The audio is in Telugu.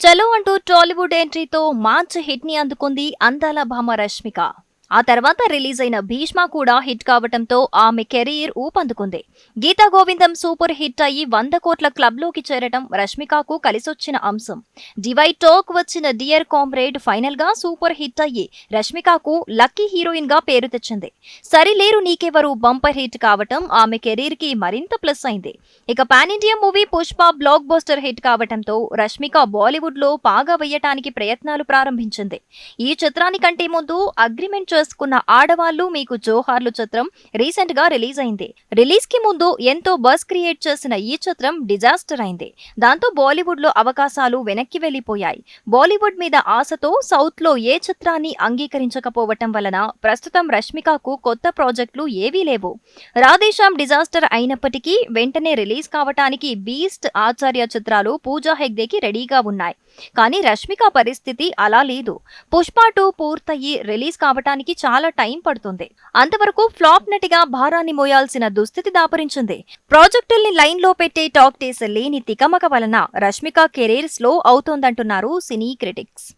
చలో అంటూ టాలీవుడ్ ఎంట్రీతో మాంచ్ హిట్ని అందుకుంది అందాల భామ రష్మిక. ఆ తర్వాత రిలీజ్ అయిన భీష్మ కూడా హిట్ కావటంతో ఆమె కెరీర్ ఊపందుకుంది. గీతా గోవిందం సూపర్ హిట్ అయ్యి వంద కోట్ల క్లబ్లోకి చేరటం రష్మికకు కలిసొచ్చిన అంశం. డివై టోక్ వచ్చిన డియర్ కామ్రేడ్ ఫైనల్గా సూపర్ హిట్ అయ్యి రష్మికకు లక్కీ హీరోయిన్గా పేరు తెచ్చింది. సరిలేరు నీకెవరు బంపర్ హిట్ కావటం ఆమె కెరీర్కి మరింత ప్లస్ అయింది. ఇక pan India movie Pushpa block buster hit కావటంతో రష్మిక బాలీవుడ్లో పాగా వేయటానికి ప్రయత్నాలు ప్రారంభించింది. ఈ చిత్రానికంటే ముందు అగ్రిమెంట్ చేసుకున్న ఆడవాళ్ళు మీకు జోహార్లు చిత్రం రీసెంట్గా రిలీజ్ అయింది రిలీజ్కి ముందు ఎంతో బస్ క్రియేట్ చేసిన ఈ చిత్రం డిజాస్టర్ అయింది. దాంతో బాలీవుడ్లో అవకాశాలు వెనక్కి వెళ్ళిపోయాయి బాలీవుడ్ మీద ఆశతో సౌత్లో ఏ చిత్రాన్ని అంగీకరించకపోవటం వలన ప్రస్తుతం రష్మికకు కొత్త ప్రాజెక్టులు ఏవీ లేవు. రాధేశ్యామ్ డిజాస్టర్ అయినప్పటికీ వెంటనే రిలీజ్ కావటానికి బీస్ట్ ఆచార్య చిత్రాలు పూజా హెగ్దేకి రెడీగా ఉన్నాయి. కానీ రష్మిక పరిస్థితి అలా లేదు. పుష్ప టూ పూర్తయి రిలీజ్ కావటానికి చాలా టైం పడుతుంది. అంతవరకు ఫ్లాప్ నటిగా భారాన్ని మోయాల్సిన దుస్థితి దాపరించింది. ప్రాజెక్టుల్ని లైన్లో పెట్టే టాక్ టేస్ లేని తికమక వలన రష్మిక కెరీర్ స్లో అవుతోందంటున్నారు సినీ క్రిటిక్స్.